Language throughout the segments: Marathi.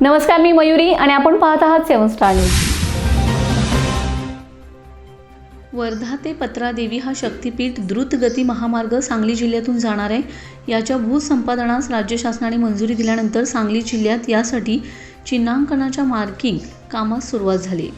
नमस्कार मी मयुरी आणि आपण पाहत आहात सेवन स्टार न्यूज. वर्धा ते पत्रादेवी हा शक्तीपीठ द्रुतगती महामार्ग सांगली जिल्ह्यातून जाणार आहे. याच्या भूसंपादनास राज्य शासनाने मंजुरी दिल्यानंतर सांगली जिल्ह्यात यासाठी चिन्हांकनाच्या मार्किंग कामास सुरुवात झाली.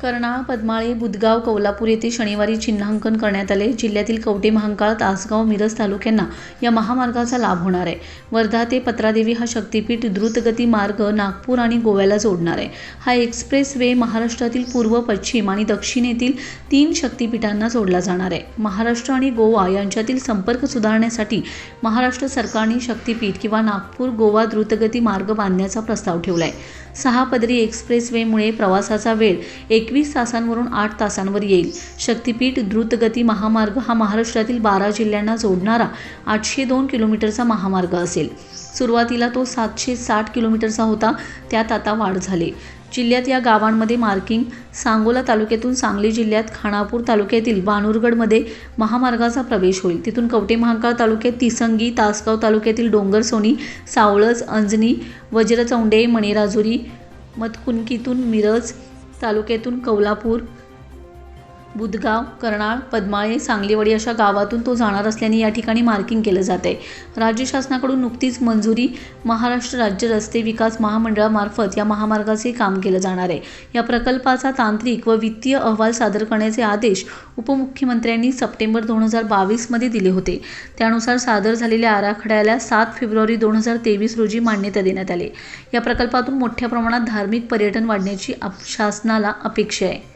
कर्णा पद्माळे बुदगाव कौलापूर येथे शनिवारी चिन्हांकन करण्यात आले. जिल्ह्यातील कवटे महांकाळ तासगाव मिरज तालुक्यांना या महामार्गाचा लाभ होणार आहे. वर्धा ते पत्रादेवी हा शक्तीपीठ द्रुतगती मार्ग नागपूर आणि गोव्याला जोडणार आहे. हा एक्सप्रेस वे महाराष्ट्रातील पूर्व पश्चिम आणि दक्षिणेतील तीन शक्तीपीठांना जोडला जाणार आहे. महाराष्ट्र आणि गोवा यांच्यातील संपर्क सुधारण्यासाठी महाराष्ट्र सरकारने शक्तीपीठ किंवा नागपूर गोवा द्रुतगती मार्ग बांधण्याचा प्रस्ताव ठेवला आहे सहा पदरी एक्सप्रेस वेमुळे प्रवासाचा वेळ एक एकवीस तासांवरून आठ तासांवर येईल. शक्तीपीठ द्रुतगती महामार्ग हा महाराष्ट्रातील बारा जिल्ह्यांना जोडणारा आठशे दोन किलोमीटरचा महामार्ग असेल. सुरुवातीला तो सातशे साठ किलोमीटरचा होता त्यात आता वाढ झाली. जिल्ह्यात या गावांमध्ये मार्किंग सांगोला तालुक्यातून सांगली जिल्ह्यात खानापूर तालुक्यातील बानुरगडमध्ये महामार्गाचा प्रवेश होईल. तिथून कवटे महांकाळ तालुक्यात तिसंगी तासगाव तालुक्यातील डोंगरसोनी सावळज अंजनी वज्रचौंडे मणेराजुरी मतकुनकीतून मिरज तालुक्यातून कौलापूर बुधगाव कर्नाळ पद्माळे सांगलीवाडी अशा गावातून तो जाणार असल्याने या ठिकाणी मार्किंग केलं जात आहे राज्य शासनाकडून नुकतीच मंजुरी महाराष्ट्र राज्य रस्ते विकास महामंडळामार्फत या महामार्गाचे काम केलं जाणार आहे. या प्रकल्पाचा तांत्रिक व वित्तीय अहवाल सादर करण्याचे आदेश उपमुख्यमंत्र्यांनी सप्टेंबर दोन हजार बावीसमध्ये दिले होते. त्यानुसार सादर झालेल्या आराखड्याला सात फेब्रुवारी दोन हजार तेवीस रोजी मान्यता देण्यात आली. या प्रकल्पातून मोठ्या प्रमाणात धार्मिक पर्यटन वाढण्याची अप- शासनाला अपेक्षा आहे.